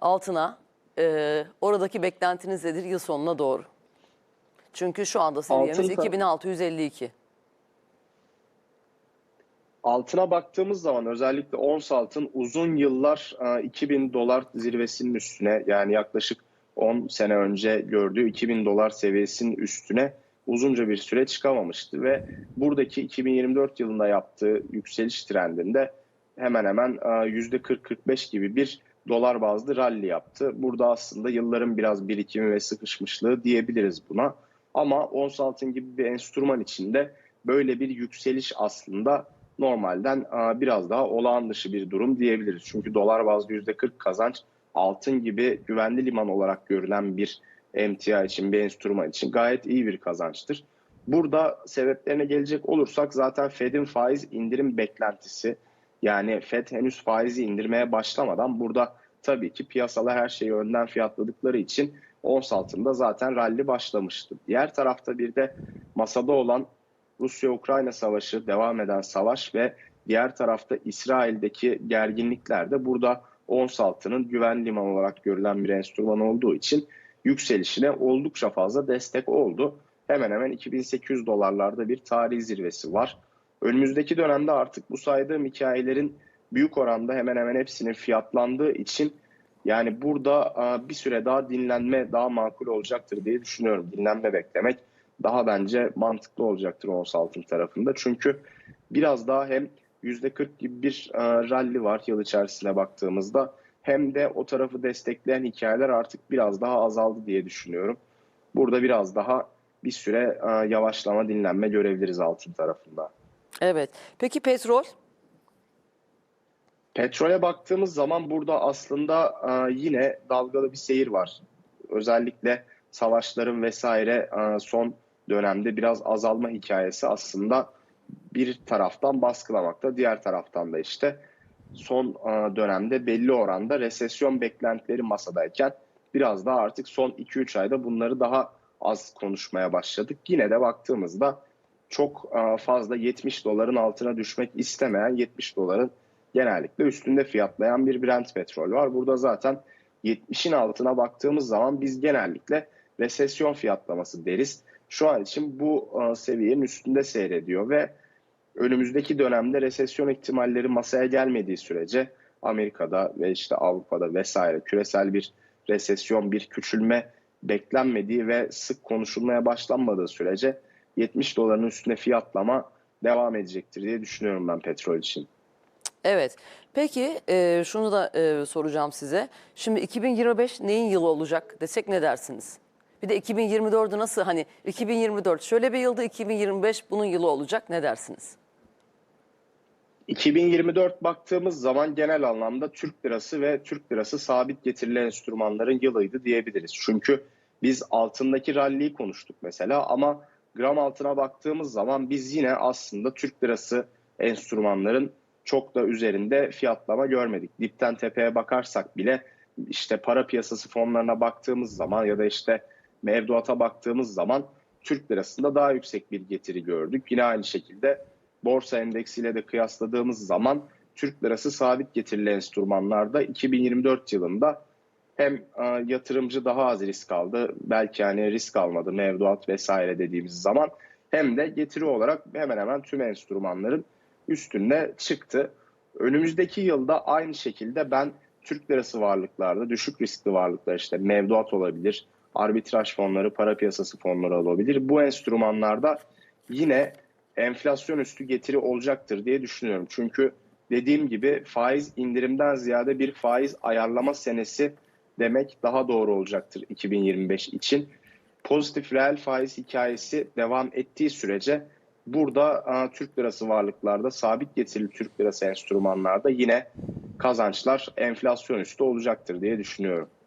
altına e, oradaki beklentiniz nedir yıl sonuna doğru? Çünkü şu anda seviyemiz Altın ta- 2652. Altına baktığımız zaman özellikle ons altın uzun yıllar e, 2000 dolar zirvesinin üstüne yani yaklaşık 10 sene önce gördüğü 2000 dolar seviyesinin üstüne uzunca bir süre çıkamamıştı ve buradaki 2024 yılında yaptığı yükseliş trendinde hemen hemen e, %40-45 gibi bir dolar bazlı rally yaptı. Burada aslında yılların biraz birikimi ve sıkışmışlığı diyebiliriz buna. Ama ons altın gibi bir enstrüman içinde böyle bir yükseliş aslında normalden e, biraz daha olağan dışı bir durum diyebiliriz. Çünkü dolar bazlı %40 kazanç altın gibi güvenli liman olarak görülen bir emtia için, bir enstrüman için gayet iyi bir kazançtır. Burada sebeplerine gelecek olursak zaten Fed'in faiz indirim beklentisi yani Fed henüz faizi indirmeye başlamadan burada tabii ki piyasalar her şeyi önden fiyatladıkları için ons altında zaten rally başlamıştı. Diğer tarafta bir de masada olan Rusya-Ukrayna savaşı, devam eden savaş ve diğer tarafta İsrail'deki gerginlikler de burada ons altının güven liman olarak görülen bir enstrüman olduğu için yükselişine oldukça fazla destek oldu. Hemen hemen 2800 dolarlarda bir tarihi zirvesi var. Önümüzdeki dönemde artık bu saydığım hikayelerin büyük oranda hemen hemen hepsinin fiyatlandığı için yani burada bir süre daha dinlenme daha makul olacaktır diye düşünüyorum. Dinlenme beklemek daha bence mantıklı olacaktır ons altın tarafında. Çünkü biraz daha hem %40 gibi bir rally var yıl içerisine baktığımızda hem de o tarafı destekleyen hikayeler artık biraz daha azaldı diye düşünüyorum. Burada biraz daha bir süre yavaşlama, dinlenme görebiliriz altın tarafında. Evet. Peki petrol? Petrole baktığımız zaman burada aslında e, yine dalgalı bir seyir var. Özellikle savaşların vesaire e, son dönemde biraz azalma hikayesi aslında bir taraftan baskılamakta, diğer taraftan da işte son e, dönemde belli oranda resesyon beklentileri masadayken biraz daha artık son 2-3 ayda bunları daha az konuşmaya başladık. Yine de baktığımızda çok e, fazla 70 doların altına düşmek istemeyen 70 doların genellikle üstünde fiyatlayan bir Brent petrol var. Burada zaten 70'in altına baktığımız zaman biz genellikle resesyon fiyatlaması deriz. Şu an için bu e, seviyenin üstünde seyrediyor ve önümüzdeki dönemde resesyon ihtimalleri masaya gelmediği sürece Amerika'da ve işte Avrupa'da vesaire küresel bir resesyon, bir küçülme beklenmediği ve sık konuşulmaya başlanmadığı sürece 70 doların üstüne fiyatlama devam edecektir diye düşünüyorum ben petrol için. Evet. Peki e, şunu da e, soracağım size. Şimdi 2025 neyin yılı olacak desek ne dersiniz? Bir de 2024'ü nasıl hani 2024 şöyle bir yılda 2025 bunun yılı olacak ne dersiniz? 2024 baktığımız zaman genel anlamda Türk lirası ve Türk lirası sabit getirili enstrümanların yılıydı diyebiliriz. Çünkü biz altındaki ralliyi konuştuk mesela ama gram altına baktığımız zaman biz yine aslında Türk lirası enstrümanların çok da üzerinde fiyatlama görmedik. Dipten tepeye bakarsak bile işte para piyasası fonlarına baktığımız zaman ya da işte mevduata baktığımız zaman Türk lirasında daha yüksek bir getiri gördük. Yine aynı şekilde borsa endeksiyle de kıyasladığımız zaman Türk lirası sabit getirili enstrümanlarda 2024 yılında hem e, yatırımcı daha az risk aldı. Belki hani risk almadı mevduat vesaire dediğimiz zaman hem de getiri olarak hemen hemen tüm enstrümanların üstünde çıktı. Önümüzdeki yılda aynı şekilde ben Türk lirası varlıklarda düşük riskli varlıklar işte mevduat olabilir, arbitraj fonları, para piyasası fonları olabilir. Bu enstrümanlarda yine enflasyon üstü getiri olacaktır diye düşünüyorum. Çünkü dediğim gibi faiz indirimden ziyade bir faiz ayarlama senesi demek daha doğru olacaktır 2025 için. Pozitif reel faiz hikayesi devam ettiği sürece burada a, Türk lirası varlıklarda sabit getirili Türk lirası enstrümanlarda yine kazançlar enflasyon üstü olacaktır diye düşünüyorum.